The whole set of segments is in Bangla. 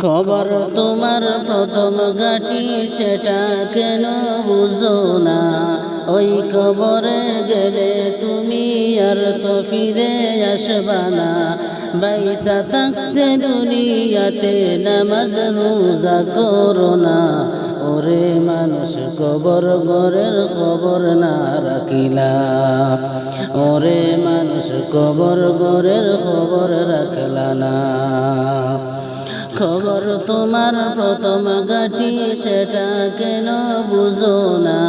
খবর তোমার প্রথম গাঠি, সেটা কেন বুঝো না? ওই কবরে গেলে তুমি আর তো ফিরে আসবা না। বাইসা থাকতে দুনিয়াতে নামাজ রোজা করো না। ওরে মানুষ, কবর ঘরের খবর না রাখিলা। ওরে মানুষ, কবর ঘরের খবর রাখলা না। খবর তোমার প্রথম গাঠি, সেটা কেন বুঝো না?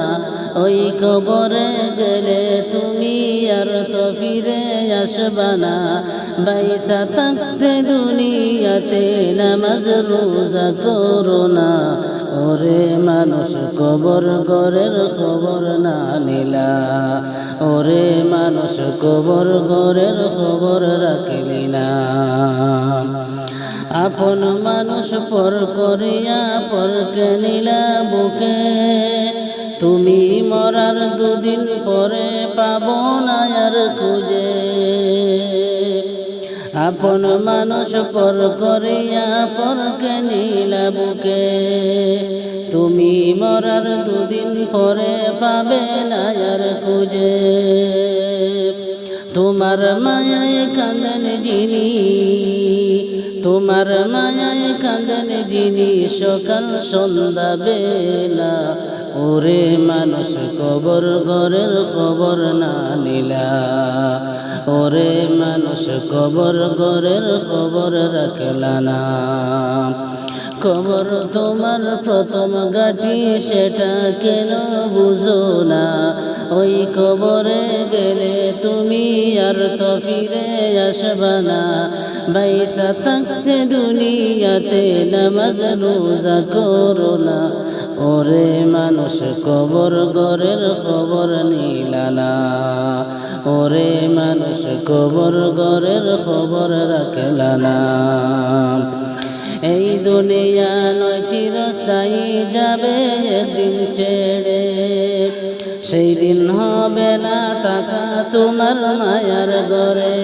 ওই কবরে গেলে তুমি আর তো ফিরে আসবা না। বাইসা থাকতে দুনিয়াতে নামাজ রোজা করো না। ওরে মানুষ কবর ঘরের খবর না নিলা। ওরে মানুষ কবর ঘরের খবর রাখলি না। আপন মানুষ পর করিয়া পরকে নিলা বুকে। তুমি মরার দুদিন পরে পাব না আর খুঁজে। আপন মানুষ পর করিয়া পরকে নিলা বুকে। তুমি মরার দুদিন পরে পাবে না আর খুঁজে। তোমার মায়ায় কান্দন যিনি তোমার মায়ায় কান্দন যিনি সকাল সন্ধ্যা বেলা। ওরে মানুষ, কবর ঘরের খবর না নিলা। ওরে মানুষ, কবর ঘরের খবর রাখলা না। কবর তোমার প্রথম গাঠি সেটা কেন বুঝো না? ওই কবরে গেলে তুমি আর তো ফিরে আসবা না। বাইসা থাকতে দুনিয়াতে নামাজ রোজা করো না ওরে মানুষ কবর ঘরের খবর নিলা না ওরে মানুষ কবর ঘরের খবর রাখলা না এই দুনিয়া নয় চিরস্থায়ী যাবে একদিন ছেড়ে। সেই দিন হবে না তাকা তোমার মায়ার ঘরে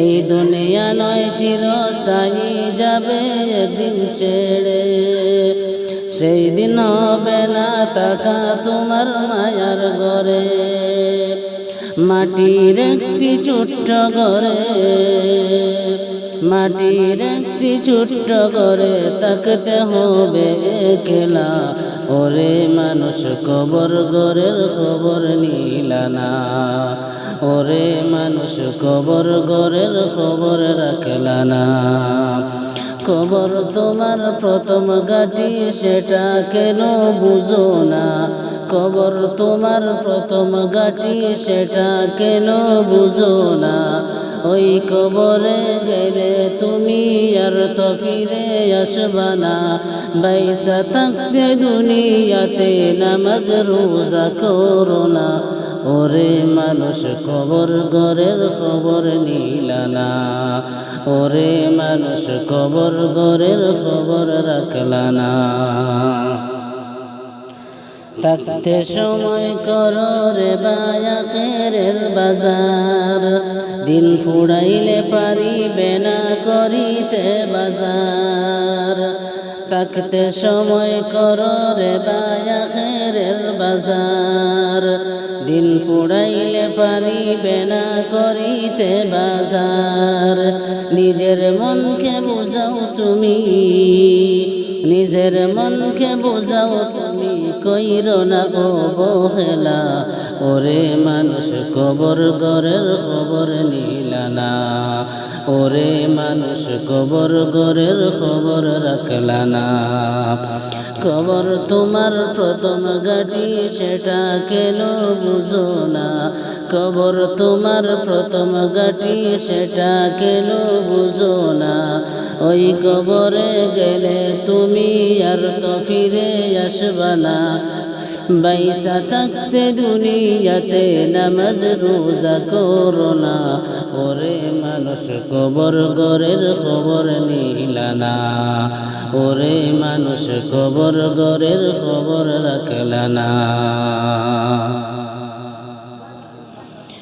এই দুনিয়া নয় চিরস্থায়ী যাবে দিন ছেড়ে। সেই দিন হবে না তাকা তোমার মায়ার ঘরে। মাটির একটি ছোট্ট ঘরে, মাটির একটি ছোট্ট ঘরে তাকতে হবে একলা। ওরে মানুষ, কবর ঘরের খবর নিলা না। ওরে মানুষ, কবর গরের খবর রাখলা না। কবর তোমার প্রথম গাঠি সেটা কেন বুঝো না। কবর তোমার প্রথম গাঠি সেটা কেন বুঝো না। ওই কবরে গেলে তুমি আর তো ফিরে আসবা না। বাইসা থাকতে দুনিয়াতে নামাজ, রোজা করো না। ওরে মানুষ কবর ঘরের খবর নিলা না ওরে মানুষ কবর ঘরের খবর রাখলা না থাকতে সময় করো রে বায়া খেরের বাজার। দিন ফুড়াইলে পারিবে না করিতে বাজার। থাকতে সময় করো রে বায়া খেরের বাজার। দিন ফুড়াইলে পারিবে না করিতে বাজার। নিজের মনকে বুঝাও তুমি। নিজের মনকে বোঝাও, তুমি কইর না ও বহেলা। ওরে মানুষ, কবর ঘরের খবর নিলা না। ওরে মানুষ, কবর গরের খবর রাখলা না। কবর তোমার প্রথম গাঠি সেটা কেন বুঝো না? কবর তোমার প্রথম গাঠি সেটা কেন বুঝো না? ওই কবরে গেলে তুমি আর তো ফিরে আসবা না। বাইসা থাকতে দুনিয়াতে নামাজ রোজা করো না। ওরে মানুষ, কবর ঘরের খবর নিলা না। ওরে মানুষ, কবর ঘরের খবর রাখলা না।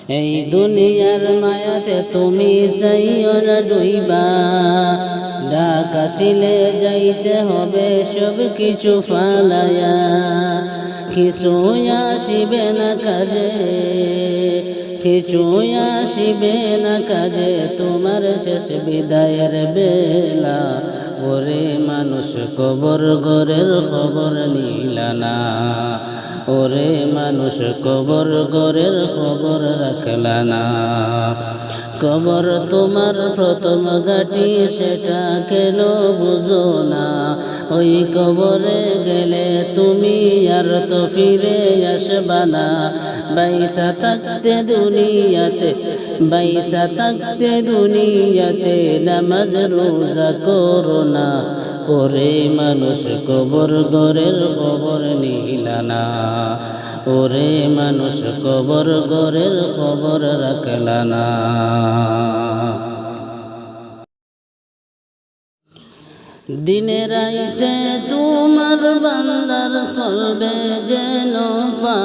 এই দুনিয়ার মায়াতে তুমি যাইও না ডুইবা। ডাক কাশিলে যাইতে হবে, সব কিছু ফালায়া কিছু আসিবে না কাজে, কিছু আসিবে না কাজে, তোমার শেষ বিদায়ের বেলা। ওরে মানুষ, কবর গরের খবর নিলানা ওরে মানুষ, কবর গরের খবর রাখলা না। কবর তোমার প্রথম গাটি সেটা কেন বুঝো না। ওই কবরে গেলে তুমি আর তো ফিরে আসবা না। বাইসা থাকতে দুনিয়াতে, বাইসা থাকতে দুনিয়াতে নামাজ রোজা করো না। ওরে মানুষ কবর গরের খবর নিলানা ওরে মানুষ কবর গরের খবর রাখলানা দিনে রাইতে তোমার বান্দার কলবে যেন পাই।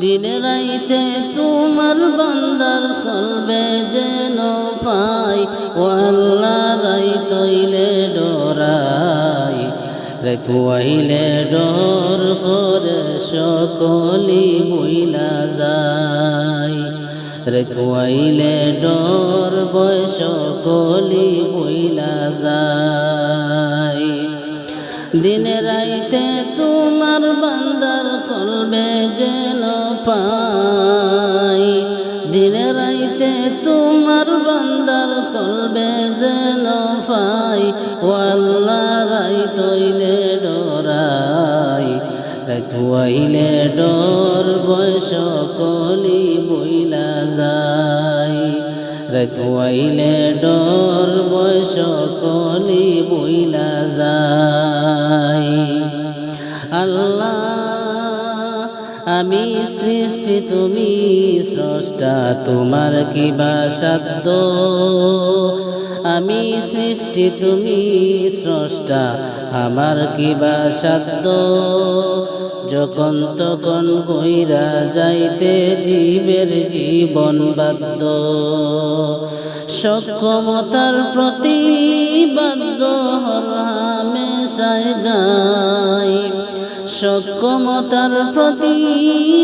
দিনে রাইতে তোমার রেখুয়াইলে ডর করে সকলি বইলা যায়। রেখুয়াইলে ডর বয়স কলি বইলা যায়। দিনে রাইতে তোমার বান্দার করবে যেন পাই। দিনে রাইতে তোমার বান্দার করবে যেন পাই। ও আল্লাহ রাই তৈলে ডরাই রেখুয়াইলে ডর বয়স কলি বইলা যায়। রেখুয়াইলে ডর বয়স কলি বইলা যায়। আল্লাহ, আমি সৃষ্টি, তুমি স্রষ্টা, তোমার কিবা সাধ্য। আমি সৃষ্টি, তুমি স্রষ্টা, আমার কিবা সাধ্য। যখন তখন বইরা যাইতে জীবের জীবন বাদ্য সক্ষমতার প্রতি বাদ্য হর হামেশায় গাই সক্ষমতার প্রতি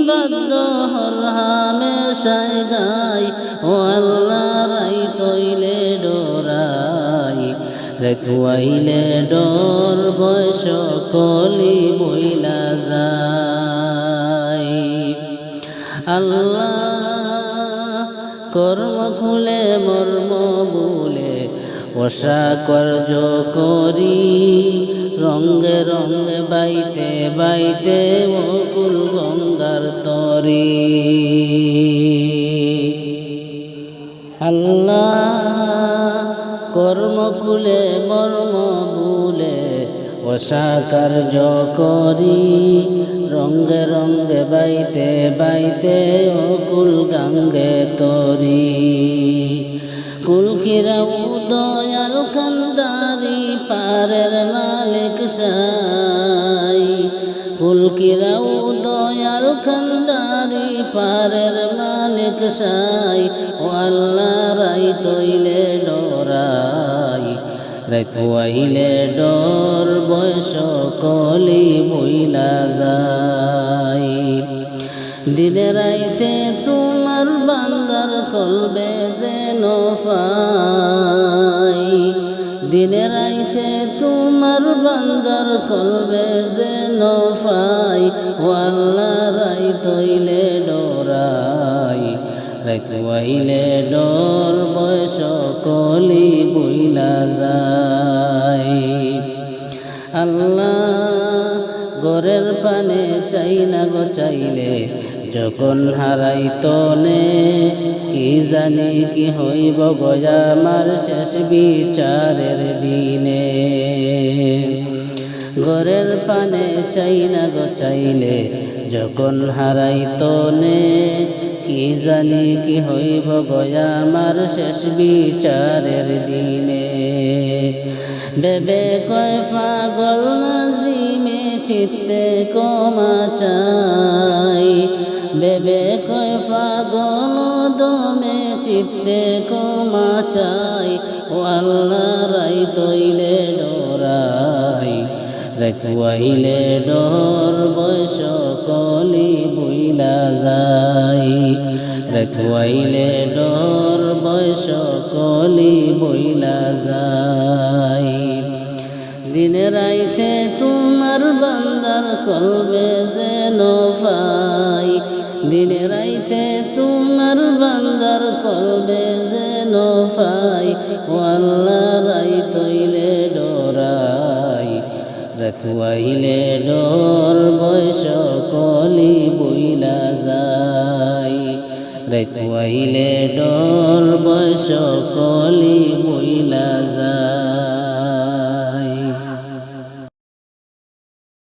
বাদ্য হর হামেশায় গাই ও আল্লাহ রাই তৈলে রেখুয়াইলে ডর বয়স কলি বইলা যায়। আল্লাহ কর্ম খুলে মর্ম বলে, ওষা কর্য করি রঙ্গে রঙ্গে বাইতে বাইতে বকুল গঙ্গার তরি। ওষা কার্য করি। রঙ্গে রঙ্গে বাইতে বাইতে অকুল গাঙ্গে তরি। কুলকিরা দয়াল খান্দারি পারের মালিক সাই। কুলকিরাও দয়াল খান্দারি পারের মালিক সাই। ও আল্লাহ রাই তৈলে ডরাই রেখুয়াইলে ডর দিনে রাইতে তোমার বান্দার কলবে যেন পাই। দিনে রাইতে তোমার বান্দার কলবে যেন পাই। ও আল্লাহ রাই তৈলে ডরাই। রেখুয়াইলে ডর বয়স কলি বইলা যায়। আল্লাহ গরের পানে চাই না গো চাইলে যখন হারাই তনে কি জানি কি হইব গয়া আমার শেষ বিচারের দিনে। ঘরের পানে চাই না গো চাইলে, যখন হারাই তনে কি জানি কি হইব গয়া আমার শেষ বিচারের দিনে। বেবে কয় পাগল নাজিমে চিত্তে কমা চাই বেবে কয়, পাগল দমে চিত্তে ক্ষমা চাই, ও আল্লাহ রাই তৈলে ডোরাই। রেখুয়াইলে ডোর বয়স কলি বুইলা যাই রেখুয়াইলে ডোর বয়স কলি বইলা যাই দিনে রাইতে তোমার বান্দার কলবে যেন পাই দিনে রাইতে তোমার বান্দার কলবে যেন পাই ও আল্লাহ রাই তৈলে ডোরাই। রখুয়াইলে ডোর বয়স কলি বইলা যাই রখুয়াইলে ডোর বয়স কলি বইলা যায়।